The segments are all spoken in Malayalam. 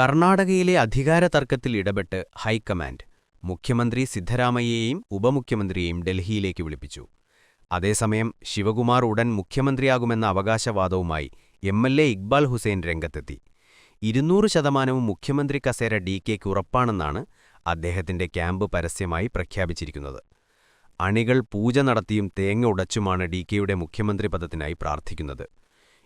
കർണാടകയിലെ അധികാര തർക്കത്തിൽ ഇടപെട്ട് ഹൈക്കമാൻഡ് മുഖ്യമന്ത്രി സിദ്ധരാമയ്യയെയും ഉപമുഖ്യമന്ത്രിയെയും ഡൽഹിയിലേക്ക് വിളിപ്പിച്ചു. അതേസമയം ശിവകുമാർ ഉടൻ മുഖ്യമന്ത്രിയാകുമെന്ന അവകാശവാദവുമായി M L A Iqbal Hussain രംഗത്തെത്തി. ഇരുന്നൂറ് ശതമാനവും മുഖ്യമന്ത്രി കസേര ഡി കെക്ക് ഉറപ്പാണെന്നാണ് അദ്ദേഹത്തിന്റെ ക്യാമ്പ് പരസ്യമായി പ്രഖ്യാപിച്ചിരിക്കുന്നത്. അണികൾ പൂജ നടത്തിയും തേങ്ങ ഉടച്ചുമാണ് ഡി കെയുടെ മുഖ്യമന്ത്രി പദത്തിനായി പ്രാർത്ഥിക്കുന്നത്.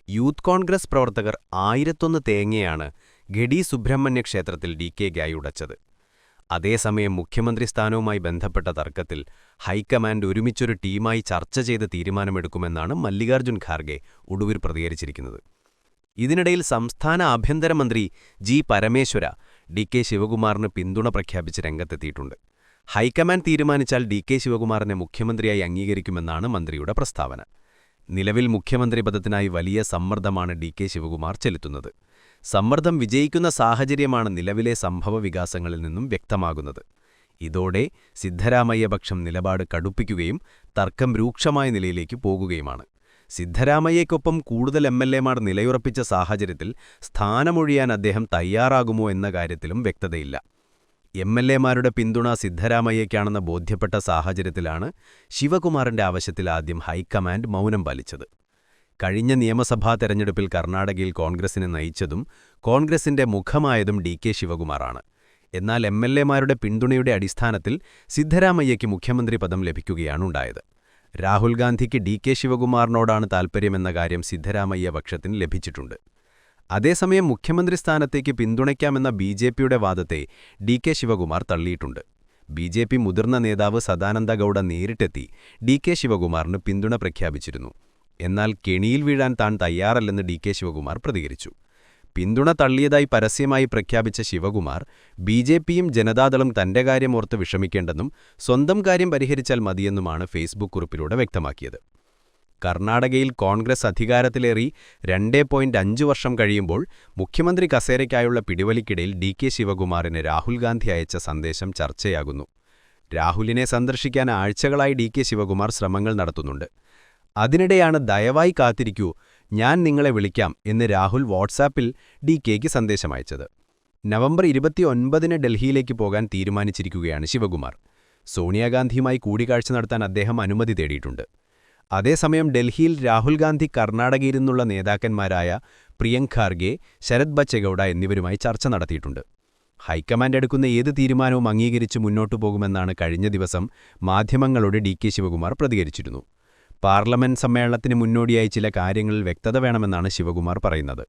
യൂത്ത് കോൺഗ്രസ് പ്രവർത്തകർ ആയിരത്തൊന്ന് തേങ്ങയാണ് ഗഡി സുബ്രഹ്മണ്യ ക്ഷേത്രത്തിൽ ഡി കെ ഗായി ഉടച്ചത്. അതേസമയം മുഖ്യമന്ത്രി സ്ഥാനവുമായി ബന്ധപ്പെട്ട തർക്കത്തിൽ ഹൈക്കമാൻഡ് ഒരുമിച്ചൊരു ടീമായി ചർച്ച ചെയ്ത് തീരുമാനമെടുക്കുമെന്നാണ് മല്ലികാർജുൻ ഖാർഗെ ഒടുവിൽ പ്രതികരിച്ചിരിക്കുന്നത്. ഇതിനിടയിൽ സംസ്ഥാന ആഭ്യന്തരമന്ത്രി ജി പരമേശ്വര ഡി കെ ശിവകുമാറിന് പിന്തുണ പ്രഖ്യാപിച്ച് രംഗത്തെത്തിയിട്ടുണ്ട്. ഹൈക്കമാൻഡ് തീരുമാനിച്ചാൽ ഡി കെ ശിവകുമാറിനെ മുഖ്യമന്ത്രിയായി അംഗീകരിക്കുമെന്നാണ് മന്ത്രിയുടെ പ്രസ്താവന. നിലവിൽ മുഖ്യമന്ത്രി പദത്തിനായി വലിയ സമ്മർദ്ദമാണ് ഡി കെ ശിവകുമാർ ചെലുത്തുന്നത്. സമ്മർദ്ദം വിജയിക്കുന്ന സാഹചര്യമാണ് നിലവിലെ സംഭവവികാസങ്ങളിൽ നിന്നും വ്യക്തമാകുന്നത്. ഇതോടെ സിദ്ധരാമയ്യപക്ഷം നിലപാട് കടുപ്പിക്കുകയും തർക്കം രൂക്ഷമായ നിലയിലേക്ക് പോകുകയുമാണ്. സിദ്ധരാമയ്യയ്ക്കൊപ്പം കൂടുതൽ എം എൽ എമാർ നിലയുറപ്പിച്ച സാഹചര്യത്തിൽ സ്ഥാനമൊഴിയാൻ അദ്ദേഹം തയ്യാറാകുമോ എന്ന കാര്യത്തിലും വ്യക്തതയില്ല. എം എൽ എമാരുടെ പിന്തുണ സിദ്ധരാമയ്യയ്ക്കാണെന്ന് ബോധ്യപ്പെട്ട സാഹചര്യത്തിലാണ് ശിവകുമാറിന്റെ ആവശ്യത്തിൽ ആദ്യം ഹൈക്കമാൻഡ് മൗനം പാലിച്ചത്. കഴിഞ്ഞ നിയമസഭാ തെരഞ്ഞെടുപ്പിൽ കർണാടകയിൽ കോൺഗ്രസിനെ നയിച്ചതും കോൺഗ്രസിന്റെ മുഖമായതും ഡി കെ ശിവകുമാറാണ്. എന്നാൽ എം എൽ എമാരുടെ പിന്തുണയുടെ അടിസ്ഥാനത്തിൽ സിദ്ധരാമയ്യയ്ക്ക് മുഖ്യമന്ത്രി പദം ലഭിക്കുകയാണുണ്ടായത്. രാഹുൽ ഗാന്ധിക്ക് ഡി കെ ശിവകുമാറിനോടാണ് താൽപ്പര്യമെന്ന കാര്യം സിദ്ധരാമയ്യ പക്ഷത്തിന് ലഭിച്ചിട്ടുണ്ട്. അതേസമയം മുഖ്യമന്ത്രി സ്ഥാനത്തേക്ക് പിന്തുണയ്ക്കാമെന്ന ബി ജെ പിയുടെ വാദത്തെ ഡി കെ ശിവകുമാർ തള്ളിയിട്ടുണ്ട്. ബി ജെ പി മുതിർന്ന നേതാവ് സദാനന്ദ ഗൌഡ നേരിട്ടെത്തി ഡി കെ ശിവകുമാറിന് പിന്തുണ പ്രഖ്യാപിച്ചിരുന്നു. എന്നാൽ കെണിയിൽ വീഴാൻ താൻ തയ്യാറല്ലെന്ന് ഡി കെ ശിവകുമാർ പ്രതികരിച്ചു. പിന്തുണ തള്ളിയതായി പരസ്യമായി പ്രഖ്യാപിച്ച ശിവകുമാർ ബി ജെ പിയും ജനതാദളും തന്റെ കാര്യമോർത്ത് വിഷമിക്കേണ്ടെന്നും സ്വന്തം കാര്യം പരിഹരിച്ചാൽ മതിയെന്നുമാണ് ഫേസ്ബുക്ക് കുറിപ്പിലൂടെ വ്യക്തമാക്കിയത്. കർണാടകയിൽ കോൺഗ്രസ് അധികാരത്തിലേറി രണ്ടേ പോയിന്റ് അഞ്ച് വർഷം കഴിയുമ്പോൾ മുഖ്യമന്ത്രി കസേരയ്ക്കായുള്ള പിടിവലിക്കിടയിൽ ഡി കെ ശിവകുമാറിന് രാഹുൽ ഗാന്ധി അയച്ച സന്ദേശം ചർച്ചയാകുന്നു. രാഹുലിനെ സന്ദർശിക്കാൻ ആഴ്ചകളായി ഡി കെ ശിവകുമാർ ശ്രമങ്ങൾ നടത്തുന്നുണ്ട്. അതിനിടെയാണ് ദയവായി കാത്തിരിക്കൂ. ഞാൻ നിങ്ങളെ വിളിക്കാം എന്ന് രാഹുൽ വാട്സാപ്പിൽ ഡി കെക്ക് സന്ദേശമയച്ചത് നവംബർ ഇരുപത്തിയൊൻപതിന് ഡൽഹിയിലേക്ക് പോകാൻ തീരുമാനിച്ചിരിക്കുകയാണ് ശിവകുമാർ. സോണിയാഗാന്ധിയുമായി കൂടിക്കാഴ്ച നടത്താൻ അദ്ദേഹം അനുമതി തേടിയിട്ടുണ്ട്. അതേസമയം ഡൽഹിയിൽ രാഹുൽ ഗാന്ധി കർണാടകയിൽ നിന്നുള്ള നേതാക്കന്മാരായ പ്രിയങ്ക് ഖാർഗെ ശരത് ബച്ചഗൌഡ എന്നിവരുമായി ചർച്ച നടത്തിയിട്ടുണ്ട്. ഹൈക്കമാൻഡ് എടുക്കുന്ന ഏത് തീരുമാനവും അംഗീകരിച്ച് മുന്നോട്ടു പോകുമെന്നാണ് കഴിഞ്ഞ ദിവസം മാധ്യമങ്ങളോട് ഡി കെ ശിവകുമാർ പ്രതികരിച്ചിരുന്നു. പാർലമെന്റ് സമ്മേളനത്തിന് മുന്നോടിയായി ചില കാര്യങ്ങളിൽ വ്യക്തത വേണമെന്നാണ് ശിവകുമാർ പറയുന്നത്.